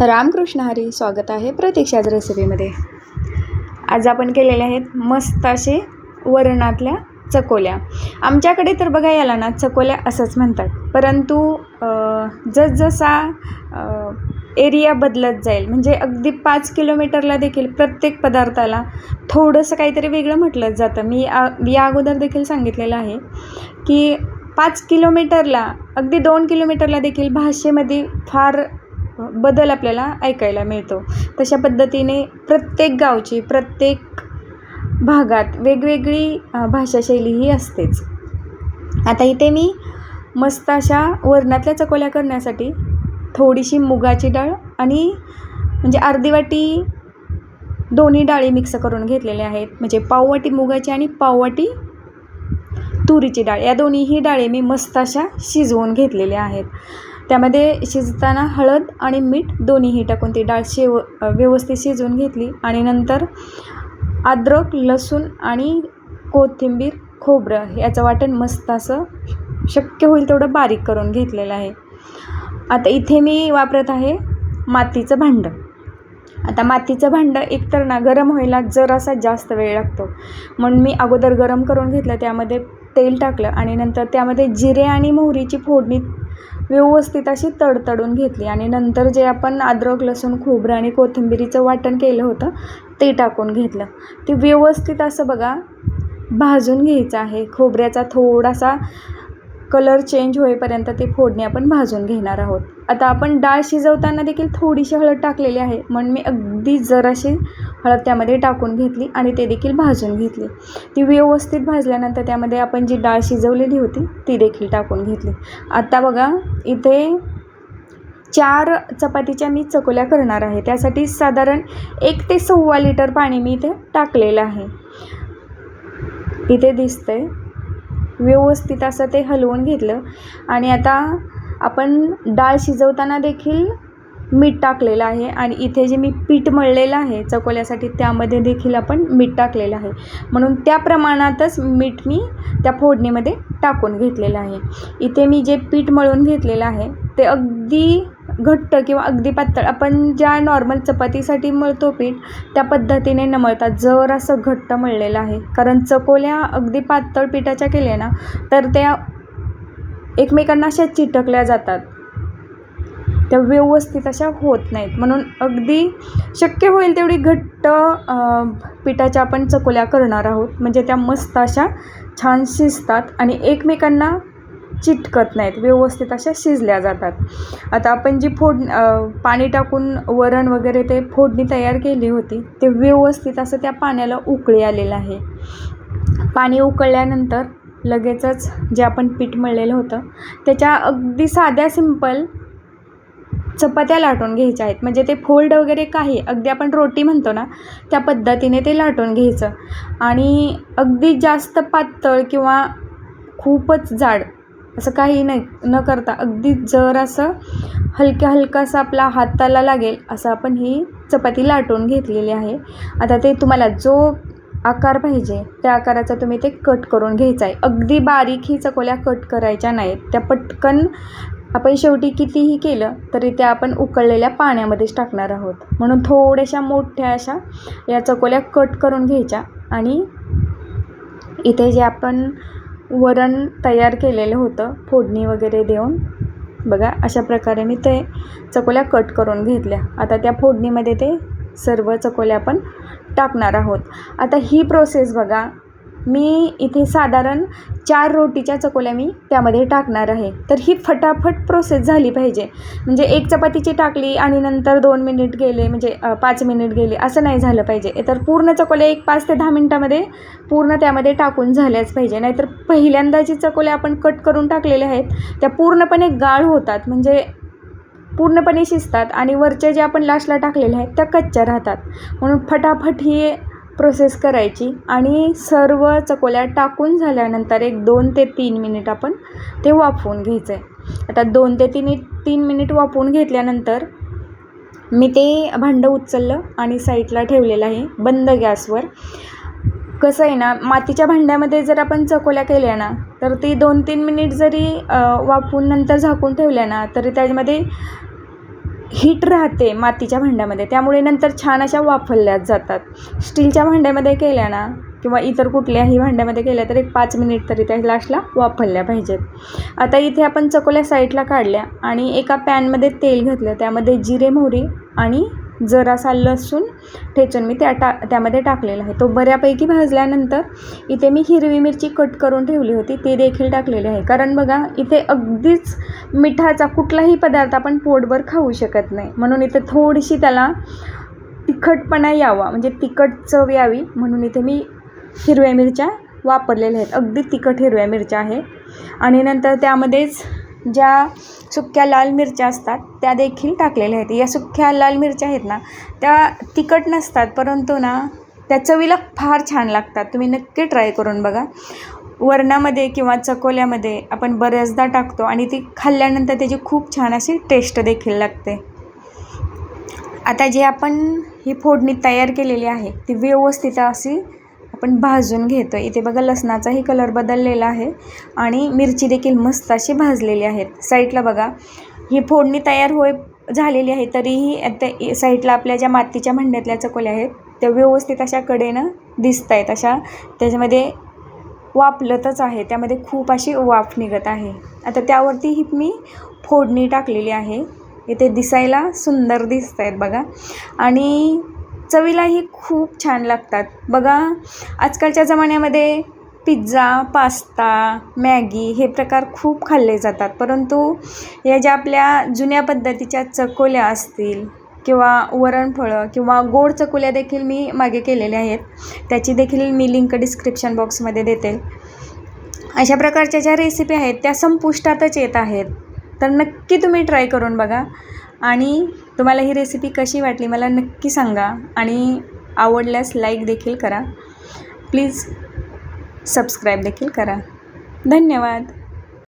रामकृष्ण हरी स्वागत आहे प्रतीक्षाज रेसिपीमध्ये. आज आपण केलेले आहेत मस्त असे वरणातल्या चकोल्या. आमच्याकडे तर बघा याला ना चकोल्या असंच म्हणतात. परंतु जसजसा एरिया बदलत जाईल म्हणजे अगदी पाच किलोमीटरला देखील प्रत्येक पदार्थाला थोडंसं काहीतरी वेगळं म्हटलं जातं. मी आ या अगोदर देखील सांगितलेलं आहे की पाच किलोमीटरला अगदी दोन किलोमीटरला देखील भाषेमध्ये फार बदल आपल्याला ऐकायला मिळतो. तशा पद्धतीने प्रत्येक गावची प्रत्येक भागात वेगवेगळी भाषाशैली ही असतेच. आता इथे मी मस्त अशा वरणातल्या चकोल्या करण्यासाठी थोडीशी मुगाची डाळ आणि म्हणजे अर्धी वाटी दोन्ही डाळी मिक्स करून घेतलेल्या आहेत. म्हणजे पाववाटी मुगाची आणि पाववाटी तुरीची डाळ. या दोन्हीही डाळी मी मस्त अशा शिजवून घेतलेल्या आहेत. त्यामध्ये शिजताना हळद आणि मीठ दोन्हीही टाकून ती डाळ शेव व्यवस्थित शिजवून घेतली आणि नंतर अद्रक लसूण आणि कोथिंबीर खोबरं याचं वाटण मस्त असं शक्य होईल तेवढं बारीक करून घेतलेलं आहे. आता इथे मी वापरत आहे मातीचं भांडं. आता मातीचं भांडं एकतर ना गरम व्हायला जरासा जास्त वेळ लागतो. म्हणून मी अगोदर गरम करून घेतलं त्यामध्ये तेल टाकलं आणि नंतर त्यामध्ये जिरे आणि मोहरीची फोडणी व्यवस्थित अशी तडतडून घेतली. आणि नंतर जे आपण अद्रक लसूण खोबरं आणि कोथिंबिरीचं वाटण केलं होतं ते टाकून घेतलं. ते व्यवस्थित असं बघा भाजून घ्यायचं आहे. खोबऱ्याचा थोडासा कलर चेंज होईपर्यंत ते फोडणी आपण भाजून घेणार आहोत. आता आपण डाळ शिजवताना देखील थोडीशी हळद टाकलेली आहे. म्हणून मी अगदी जराशी हळद त्यामध्ये टाकून घेतली आणि ते देखील भाजून घेतली. ती व्यवस्थित भाजल्यानंतर त्यामध्ये आपण जी डाळ शिजवलेली होती ती देखील टाकून घेतली. आत्ता बघा इथे चार चपातीच्या मी चकोल्या करणार आहे. त्यासाठी साधारण एक ते सव्वा लिटर पाणी मी इथे टाकलेलं आहे. इथे दिसतंय. व्यवस्थित असं ते हलवून घेतलं. आणि आता आपण डाळ शिजवताना देखील मीठ टाकलेलं आहे आणि इथे जे मी पीठ मळलेलं आहे चकोल्यासाठी त्यामध्ये देखील आपण मीठ टाकलेलं आहे. म्हणून त्या प्रमाणातच मीठ मी त्या फोडणीमध्ये टाकून घेतलेलं आहे. इथे मी जे पीठ मळून घेतलेलं आहे ते अगदी घट्ट किंवा अगदी पातळ आपण ज्या नॉर्मल चपातीसाठी मळतो पीठ त्या पद्धतीने न मळता जर असं घट्ट मळलेलं आहे. कारण चकोल्या अगदी पातळ पिठाच्या केल्या ना तर त्या एकमेकांना अशा चिटकल्या जातात. त्या व्यवस्थित अशा होत नाहीत. म्हणून अगदी शक्य होईल तेवढी घट्ट पिठाच्या आपण चकोल्या करणार आहोत. म्हणजे त्या मस्त अशा छान शिजतात आणि एकमेकांना चिटकत नाहीत. व्यवस्थित अशा शिजल्या जातात. आता आपण जी फोड पाणी टाकून वरण वगैरे ते फोडणी तयार केली होती ते व्यवस्थित असं त्या पाण्याला उकळी आलेलं आहे. पाणी उकळल्यानंतर लगेचच जे आपण पीठ मळलेलं होतं त्याच्या अगदी साध्या सिंपल चपात्या लाटून घ्यायच्या आहेत. म्हणजे ते फोल्ड वगैरे काही अगदी आपण रोटी म्हणतो ना त्या पद्धतीने ते लाटून घ्यायचं. आणि अगदी जास्त पातळ किंवा खूपच जाड असं काही नाही न करता अगदी जर असं हलक्या हलकासा आपला हाताला लागेल असं आपण ही चपाती लाटून घेतलेली आहे. आता ते तुम्हाला जो आकार पाहिजे त्या आकाराचा तुम्ही ते कट करून घ्यायचा आहे. अगदी बारीक ही चकोल्या कट करायच्या नाहीत. त्या पटकन आपण शेवटी कितीही केलं तरी त्या आपण उकळलेल्या पाण्यामध्येच टाकणार आहोत. म्हणून थोड्याशा मोठ्या अशा या चकोल्या कट करून घ्यायच्या आणि इथे जे आपण वरण तयार केलेलं होतं फोडणी वगैरे देऊन बघा अशा प्रकारे मी ते चकोल्या कट करून घेतल्या. आता त्या फोडणीमध्ये ते सर्व चकोल्या आपण टाकणार आहोत. आता ही प्रोसेस बघा मी इथे साधारण चार रोटीच्या चकोल्या मी त्यामध्ये टाकणार आहे. तर ही फटाफट प्रोसेस झाली पाहिजे. म्हणजे एक चपातीची टाकली आणि नंतर दोन मिनिट गेले म्हणजे पाच मिनिट गेले असं नाही झालं पाहिजे. तर पूर्ण चकोल्या एक पाच ते दहा मिनटामध्ये पूर्ण त्यामध्ये टाकून झाल्याच पाहिजे. नाहीतर पहिल्यांदा जी चकोल्या आपण कट करून टाकलेल्या आहेत त्या पूर्णपणे गाळ होतात. म्हणजे पूर्णपणे शिजतात आणि वरच्या ज्या आपण लास्टला टाकलेल्या आहेत त्या कच्च्या राहतात. म्हणून फटाफट ही प्रोसेस करायची आणि सर्व चकोल्या टाकून झाल्यानंतर एक दोन ते तीन मिनिट आपण ते वाफवून घ्यायचं आहे आता दोन ते तीन तीन मिनिट वाफवून घेतल्यानंतर मी ते भांडं उचललं आणि साईडला ठेवलेलं आहे बंद गॅसवर. कसं आहे ना मातीच्या भांड्यामध्ये जर आपण चकोल्या केल्या ना तर ती दोन तीन मिनिट जरी अ, वाफवून नंतर झाकून ठेवल्या ना तरी त्याच्यामध्ये हीट राहते मातीच्या भांड्यामध्ये. त्यामुळे नंतर छान अशा वाफरल्या जातात. स्टीलच्या भांड्यामध्ये केल्या ना किंवा इतर कुठल्याही भांड्यामध्ये केल्या तर एक पाच मिनिट तरी त्या लास्टला वाफरल्या पाहिजेत. आता इथे आपण चकोल्या साईडला काढल्या आणि एका पॅनमध्ये तेल घातलं. त्यामध्ये जिरे मोहरी आणि जरासा लसूण ठेचून मी त्या टा त्यामध्ये टाकलेला आहे. तो बऱ्यापैकी भाजल्यानंतर इथे मी हिरवी मिरची कट करून ठेवली होती ते देखील टाकलेली आहे. कारण बघा इथे अगदीच मिठाचा कुठलाही पदार्थ आपण पोटभर खाऊ शकत नाही. म्हणून इथे थोडीशी त्याला तिखटपणा यावा म्हणजे तिखट चव यावी म्हणून इथे मी हिरव्या मिरच्या वापरलेल्या आहेत. अगदी तिखट हिरव्या मिरच्या आहे आणि नंतर त्यामध्येच ज्या सुक्या लाल मिरच्या असतात त्या देखील टाकलेल्या आहेत. या सुक्या लाल मिरच्या आहेत ना त्या तिखट नसतात परंतु ना त्या चवीला फार छान लागतात. तुम्ही नक्की ट्राय करून बघा. वरणामध्ये किंवा चकोल्यामध्ये आपण बऱ्याचदा टाकतो आणि ती खाल्ल्यानंतर त्याची खूप छान अशी टेस्ट देखील लागते. आता जे आपण ही फोडणी तयार केलेली आहे ती व्यवस्थित अशी आपण भाजून घेतो इथे बघा लसणाचाही कलर बदललेला आहे आणि मिरची देखील मस्त अशी भाजलेली आहेत. साईडला बघा ही फोडणी तयार होय झालेली आहे तरीही त्या साईडला आपल्या ज्या मातीच्या भांड्यातल्या चकोल्या आहेत त्या व्यवस्थित अशा कडेनं दिसत आहेत अशा त्याच्यामध्ये वाफलतच आहे. त्यामध्ये खूप अशी वाफ निघत आहे. आता त्यावरती ही मी फोडणी टाकलेली आहे. इथे दिसायला सुंदर दिसत आहेत बघा. आणि चवीलाही खूप छान लागतात. बघा आजकालच्या जमान्यामध्ये पिझ्झा पास्ता मॅगी हे प्रकार खूप खाल्ले जातात. परंतु या ज्या आपल्या जुन्या पद्धतीच्या चकोल्या असतील किंवा वरणफळं किंवा गोड चकोल्या देखील मी मागे केलेल्या आहेत त्याची देखील मी लिंक डिस्क्रिप्शन बॉक्समध्ये देते. अशा प्रकारच्या ज्या रेसिपी आहेत त्या संपुष्टातच येत आहेत. तर नक्की तुम्ही ट्राय करून बघा. आणि तुम्हाला ही रेसिपी कशी वाटली मला नक्की सांगा आणि आवडल्यास लाईक देखील करा. प्लीज सबस्क्राईब देखील करा. धन्यवाद.